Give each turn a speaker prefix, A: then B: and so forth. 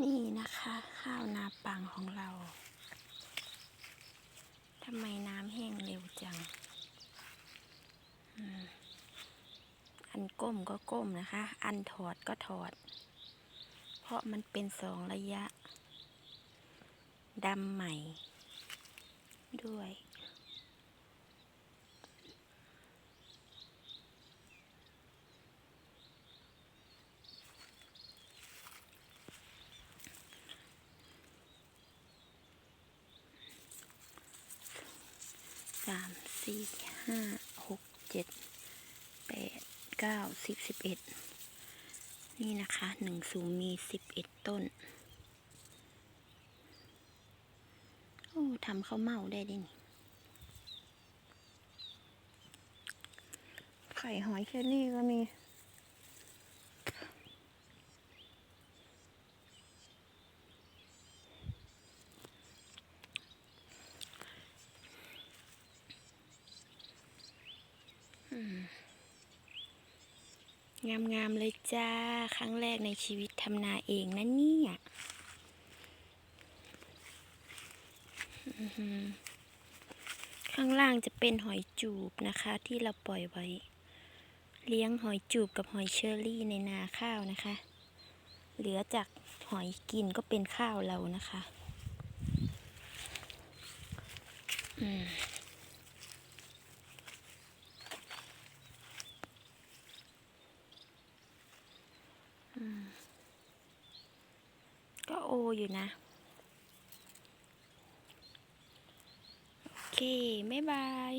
A: นี่นะคะ ข้าวนาปังของเราทำไมน้ำแห้งเร็วจังอันก้มก็ก้มนะคะ อันถอดก็ถอด เพราะมันเป็นสองระยะดำใหม่ ด้วย สามสี่ห้าหกเจ็ดแปดเก้าสิบสิบเอ็ดนี่นะคะหนึ่งสูงมีสิบเอ็ดต้น โอ้ทำข้าวเม่าได้ด้วยนี่ไข่หอยเชอรี่ก็มี งามๆเลยจ้า ครั้งแรกในชีวิตทำนาเองนะเนี่ยข้างล่างจะเป็นหอยจูบนะคะ ที่เราปล่อยไว้ เลี้ยงหอยจูบกับหอยเชอรี่ในนาข้าวนะคะ เหลือจากหอยกินก็เป็นข้าวเรานะคะ อืม ก็โออยู่นะ โอเค บ๊ายบาย